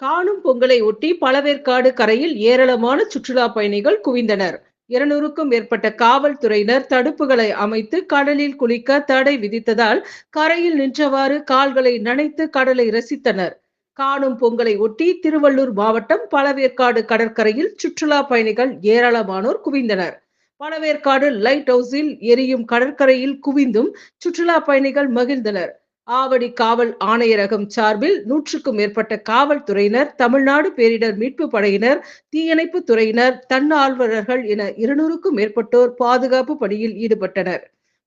காணும் பொங்கலை ஒட்டி பழவேற்காடு கரையில் ஏராளமான சுற்றுலா பயணிகள் குவிந்தனர். இருநூறுக்கும் மேற்பட்ட காவல்துறையினர் தடுப்புகளை அமைத்து கடலில் குளிக்க தடை விதித்ததால் கரையில் நின்றவாறு கால்களை நனைத்து கடலை ரசித்தனர். காணும் பொங்கலை ஒட்டி திருவள்ளூர் மாவட்டம் பழவேற்காடு கடற்கரையில் சுற்றுலா பயணிகள் ஏராளமானோர் குவிந்தனர். பழவேற்காடு லைட் ஹவுஸில் எரியும் கடற்கரையில் குவிந்தும் சுற்றுலா பயணிகள் மகிழ்ந்தனர். ஆவடி காவல் ஆணையரகம் சார்பில் நூற்றுக்கும் மேற்பட்ட காவல்துறையினர் தமிழ்நாடு பேரிடர் மீட்பு படையினர் தீயணைப்பு துறையினர் தன்னார்வலர்கள் என இருநூறுக்கும் மேற்பட்டோர் பாதுகாப்பு பணியில் ஈடுபட்டனர்.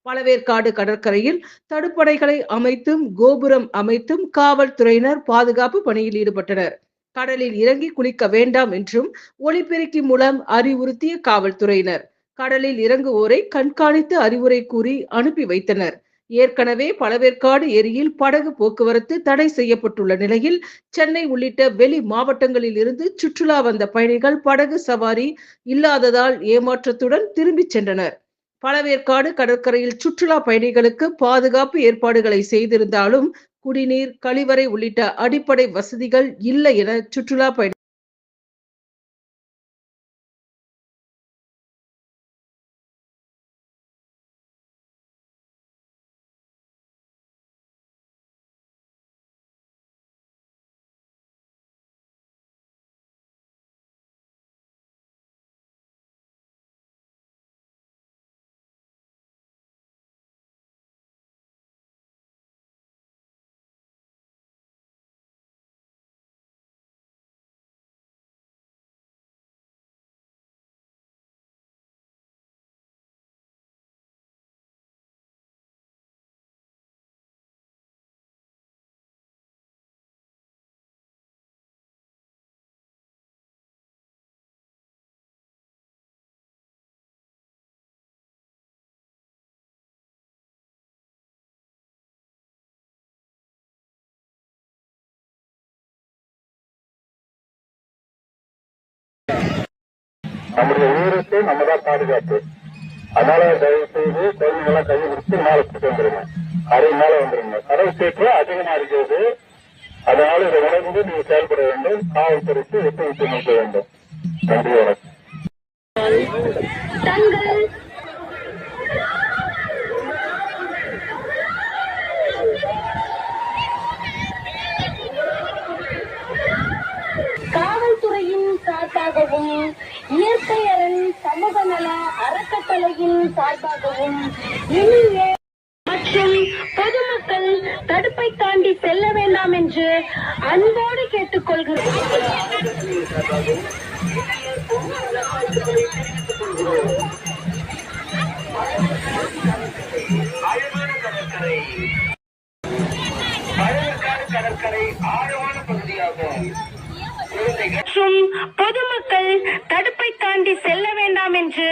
பழவேற்காடு கடற்கரையில் தடுப்படைகளை அமைத்தும் கோபுரம் அமைத்தும் காவல்துறையினர் பாதுகாப்பு பணியில் ஈடுபட்டனர். கடலில் இறங்கி குளிக்க வேண்டாம் என்றும் ஒளிபெருக்கி மூலம் அறிவுறுத்திய காவல்துறையினர். கடலில் இறங்குவோரை கண்காணித்து அறிவுரை கூறி அனுப்பி வைத்தனர். ஏற்கனவே பழவேற்காடு ஏரியில் படகு போக்குவரத்து தடை செய்யப்பட்டுள்ள நிலையில் சென்னை உள்ளிட்ட வெளி மாவட்டங்களில் இருந்து சுற்றுலா வந்த பயணிகள் படகு சவாரி இல்லாததால் ஏமாற்றத்துடன் திரும்பிச் சென்றனர். பழவேற்காடு கடற்கரையில் சுற்றுலா பயணிகளுக்கு பாதுகாப்பு ஏற்பாடுகளை செய்திருந்தாலும் குடிநீர் கழிவறை உள்ளிட்ட அடிப்படை வசதிகள் இல்லை என சுற்றுலா பயணி நம்முடைய உயிருக்கு நம்ம தான் பாதுகாப்பு அதனால தயவு செய்து குழந்தைங்களாம் கையை கொடுத்து மேல கூட்டு வந்துருங்க. அரை மேல வந்துருங்க. கடல் சீற்று அதிகமா இருக்கிறது. அதனால இதை உணர்ந்து நீங்க செயல்பட வேண்டும். காவல்துறைக்கு விட்டு நோக்க வேண்டும். நன்றி வணக்கம். இயற்கை அரண் சமூக நல அறக்கட்டளையின் சார்பாகவும் இனிய மற்றும் பொதுமக்கள் தடுப்பை தாண்டி செல்ல வேண்டாம் என்று அன்போடு கேட்டுக்கொள்கிறோம். கடற்கரை ஆழமான பகுதியாகும். மற்றும் பொதுமக்கள் தடுப்பை தாண்டி செல்ல வேண்டாம் என்று